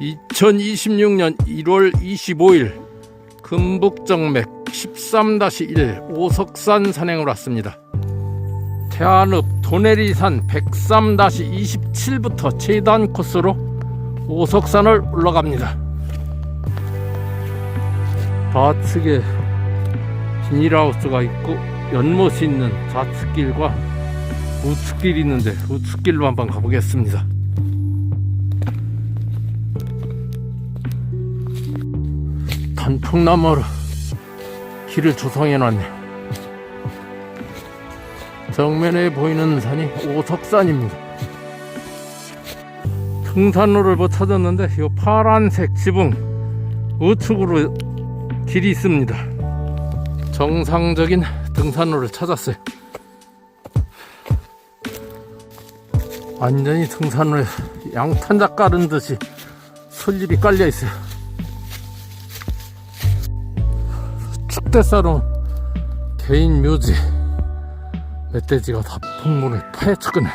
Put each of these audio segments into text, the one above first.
2026년 1월 25일 금북정맥 13-1 오석산 산행을 왔습니다. 태안읍 도내리산 103-27부터 최단 코스로 오석산을 올라갑니다. 좌측에 비닐하우스가 있고 연못이 있는 좌측길과 우측길이 있는데 우측길로 한번 가보겠습니다. 단풍나무로 길을 조성해 놨네. 정면에 보이는 산이 오석산입니다. 등산로를 못 찾았는데 이 파란색 지붕 우측으로 길이 있습니다. 정상적인 등산로를 찾았어요. 완전히 등산로에 양탄자 깔은 듯이 솔잎이 깔려 있어요. 축대사로 개인 묘지 멧돼지가 다 풍문을 파헤치거네.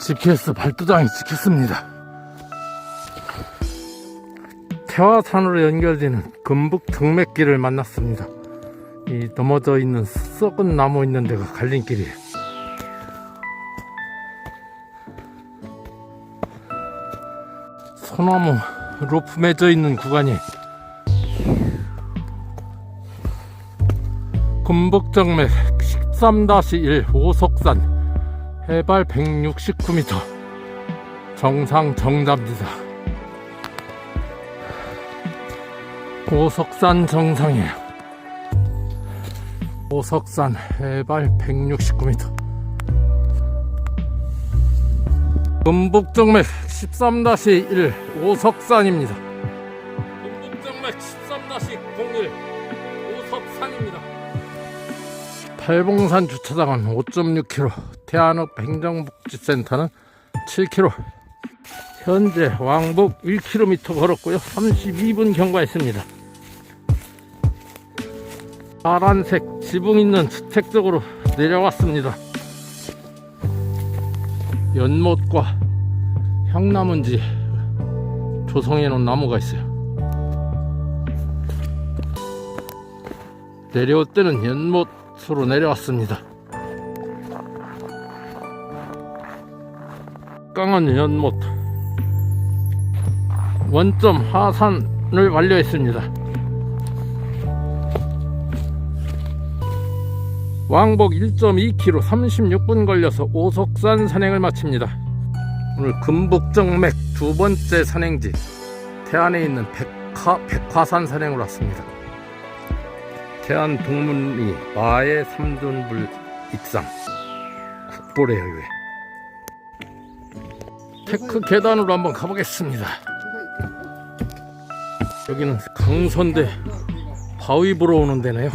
GPS 발도장이 찍혔습니다. 태화산으로 연결되는 금북 등맥길을 만났습니다. 이 넘어져 있는 썩은 나무 있는 데가 갈림길이에요. 소나무 로프 맺어 있는 구간이 금북정맥 13-1 오석산 해발 169m 정상 정답니다. 오석산 정상이에요. 오석산 해발 169m. 금북정맥 13-1 오석산입니다. 금북정맥 13-01 오석산입니다. 팔봉산 주차장은 5.6km, 태안읍 행정복지센터는 7km. 현재 왕복 1km 걸었고요. 32분 경과했습니다. 파란색 지붕 있는 주택 쪽으로 내려왔습니다. 연못과 향나문지 조성해 놓은 나무가 있어요. 내려올 때는 연못으로 내려왔습니다. 강한 연못 원점 하산을 완료했습니다. 왕복 1.2km 36분 걸려서 오석산 산행을 마칩니다. 오늘 금북정맥 두 번째 산행지 태안에 있는 백화, 백화산 산행을 왔습니다. 태안 동문리 마의 삼둔불 입상 국보래요 왜 테크 계단으로 한번 가보겠습니다. 여기는 강선대 바위 보러 오는 데네요.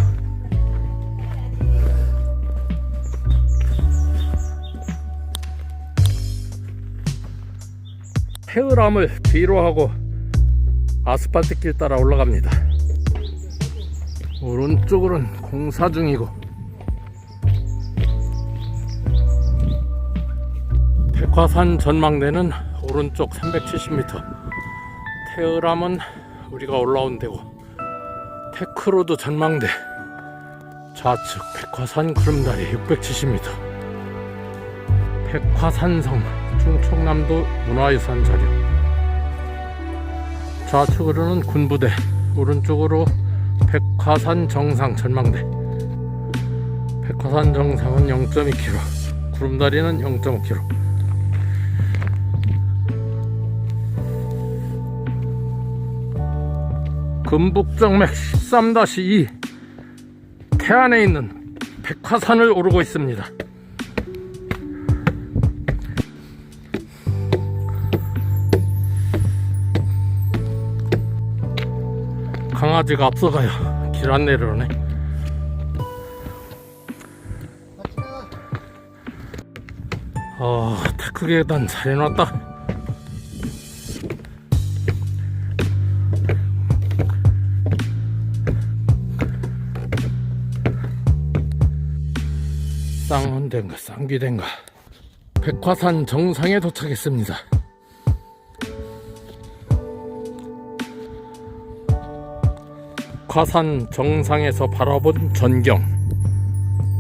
헤어람을 뒤로 하고 아스팔트 길 따라 올라갑니다. 오른쪽으로는 공사 중이고. 백화산 전망대는 오른쪽 370m 테어람은 우리가 올라온 데고. 테크로드 전망대. 좌측 백화산 구름다리 670m 백화산성 충청남도 문화유산 자료 좌측으로는 군부대 오른쪽으로 백화산 정상 전망대. 백화산 정상은 0.2km 구름다리는 0.5km 금북정맥 13-2 태안에 있는 백화산을 오르고 있습니다. 강아지가 앞서가요. 길 안 내려오네. 어, 테크 계단 잘 해놨다. 쌍은된가 쌍귀된가 백화산 정상에 도착했습니다. 백화산 정상에서 바라본 전경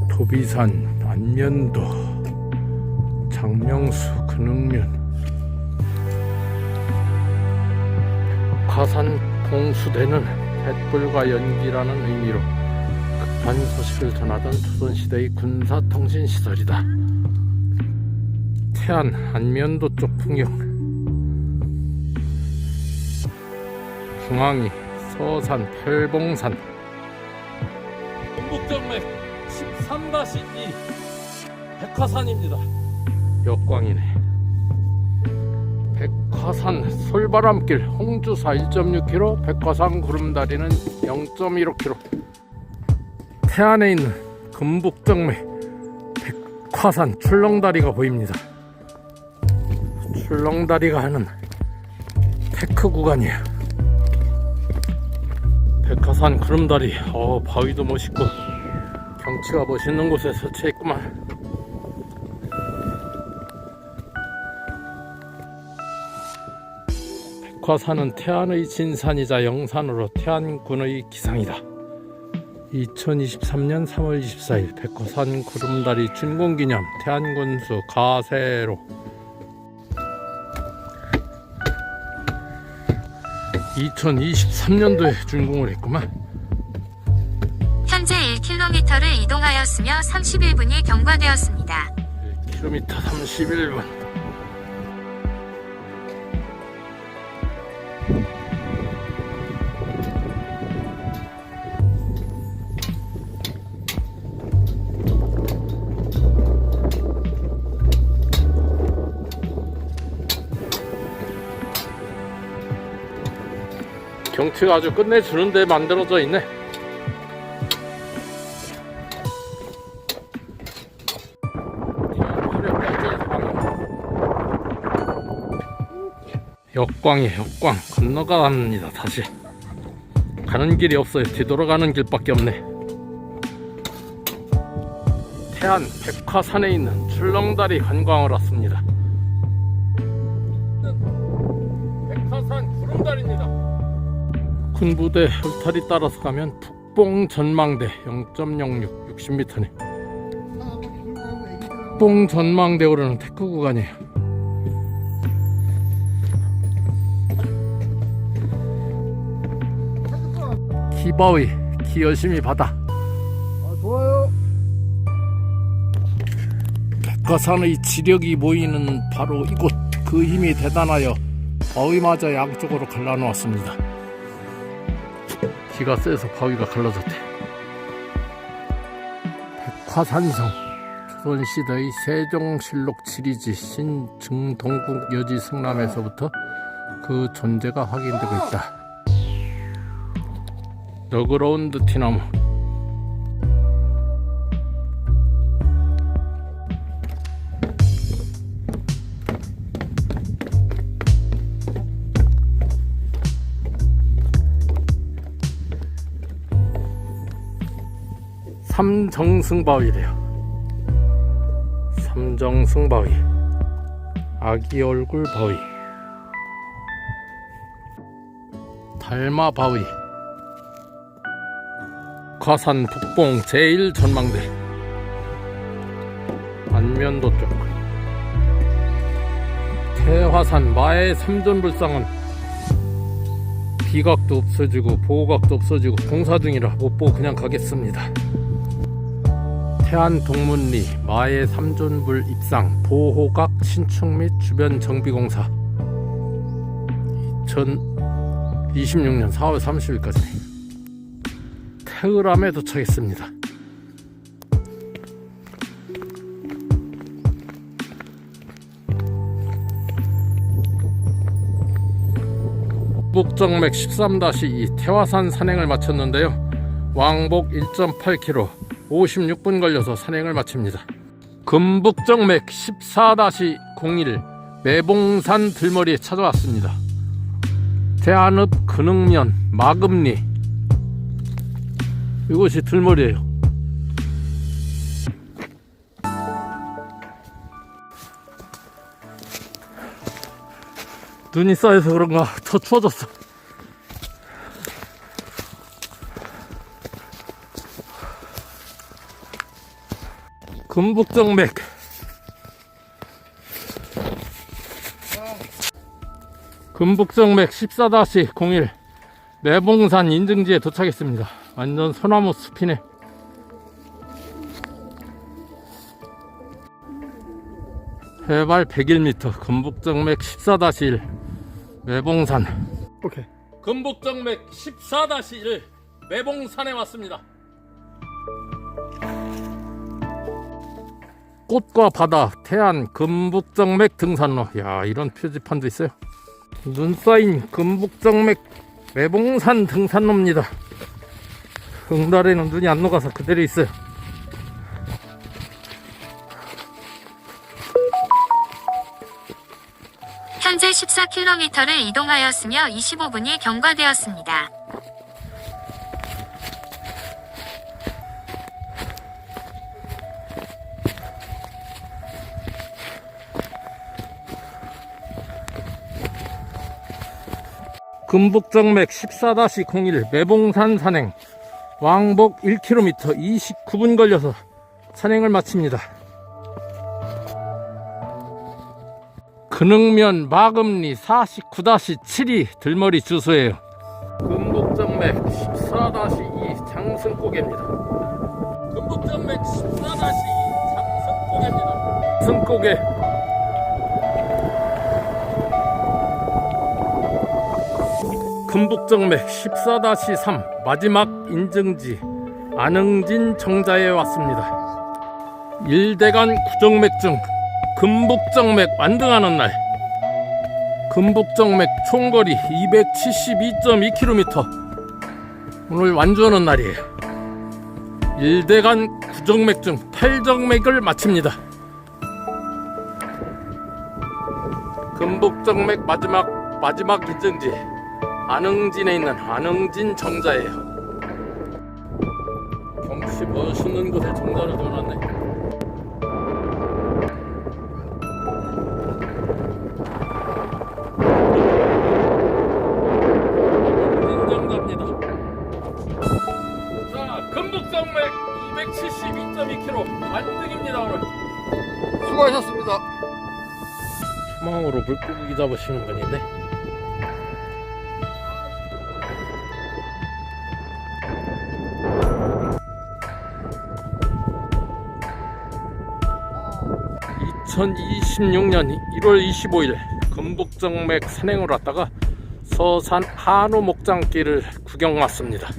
도비산, 안면도, 장명수, 근흥면 백화산 봉수대는 햇불과 연기라는 의미로 급한 소식을 전하던 조선시대의 군사통신시설이다. 태안 안면도 쪽 풍경 중앙이 서산 팔봉산. 동북정맥 13-2 백화산입니다. 역광이네. 백화산 솔바람길 홍주사 1.6km 백화산 구름다리는 0.15km 태안에 있는 금북정맥 백화산 출렁다리가 보입니다. 출렁다리가 하는 테크 구간이에요. 백화산 구름다리, 어 바위도 멋있고 경치가 멋있는 곳에 설치했구만. 백화산은 태안의 진산이자 영산으로 태안군의 기상이다. 2023년 3월 24일 백화산 구름다리 준공기념 태안군수 가세로 2023년도에 준공을 했구만. 현재 1km를 이동하였으며 31분이 경과되었습니다. 1km 31분. 경치가 아주 끝내주는데 만들어져 있네. 역광이에요 역광. 건너갑니다 다시. 가는 길이 없어요. 뒤돌아가는 길밖에 없네. 태안 백화산에 있는 출렁다리 왔습니다 군부대 울타리 따라서 가면 북봉 전망대 0.06 60m네. 북봉 전망대 오르는 테크 구간이에요. 기바위 기여심이 바다. 아, 좋아요. 백화산의 지력이 모이는 바로 이곳. 그 힘이 대단하여 바위마저 양쪽으로 갈라놓았습니다 기가 세서 바위가 갈라졌대. 백화산성 조선시대의 세종실록 7위지 신증동국 여지 승남에서부터 그 존재가 확인되고 있다. 너그러운 느티나무 삼정승바위래요. 삼정승바위. 아기 얼굴 바위. 달마 바위. 과산 북봉 제1전망대. 안면도 쪽. 태화산 마의 삼전불상은 비각도 없어지고 보호각도 없어지고 공사 중이라 못 보고 그냥 가겠습니다 태안 동문리 마의 삼존불 입상 보호각 신축 및 주변 정비공사 2026년 4월 30일까지 테흐람에 도착했습니다. 북정맥 13-2 태화산 산행을 마쳤는데요. 왕복 1.8km 56분 걸려서 산행을 마칩니다. 금북정맥 14-01 매봉산 들머리에 찾아왔습니다. 대안읍 근흥면 마금리 이곳이 들머리에요. 눈이 쌓여서 그런가 더 추워졌어. 금북정맥 금북정맥 14-01 매봉산 인증지에 도착했습니다. 완전 소나무 숲이네. 해발 101m 금북정맥 14-1 매봉산 오케이. 금북정맥 14-1 매봉산에 왔습니다. 꽃과 바다 태안 금북정맥 등산로 야 이런 표지판도 있어요. 눈 쌓인 금북정맥 매봉산 등산로입니다. 응달에는 눈이 안 녹아서 그대로 있어요. 현재 14km를 이동하였으며 25분이 경과되었습니다. 금북정맥 14-01 매봉산 산행 왕복 1km 29분 걸려서 산행을 마칩니다. 근흥면 마금리 49-7이 들머리 주소예요. 금북정맥 14-2 장승고개입니다. 금북정맥 14-2 장승고개입니다. 승고개 금북정맥 14-3 마지막 인증지 안흥진 정자에 왔습니다. 일대간 구정맥증 금북정맥 완등하는 날 금북정맥 총거리 272.2km 오늘 완주하는 날이에요. 일대간 구정맥증 8정맥을 마칩니다. 금북정맥 마지막 마지막 인증지 안흥진에 있는 안흥진 정자예요. 경치 멋있는 곳에 정자를. 자, 금북정맥 272.2km 완등입니다 오늘. 수고하셨습니다. 희망으로 물고기 잡으시는 분인데. (2026년 1월 25일) 금북정맥 산행을 왔다가 서산 한우 목장길을 구경 왔습니다.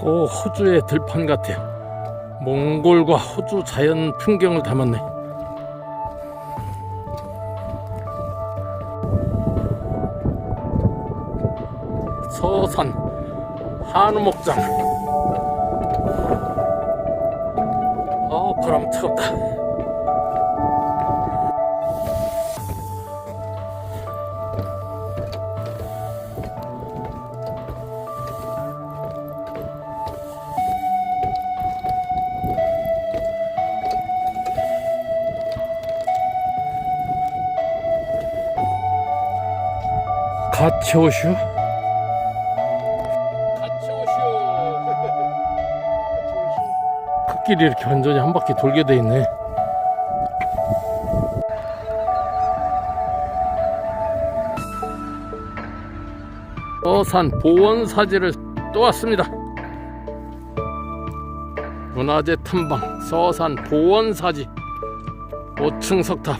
그 호주의 들판 같아요. 몽골과 호주 자연 풍경을 담았네. 산 한우 목장. 어 바람 뜨겁다. 같이 오시 흙길이 이렇게 완전히 한 바퀴 돌게 돼 있네. 서산 보원사지를 또 왔습니다. 문화재 탐방 서산 보원사지 5층 석탑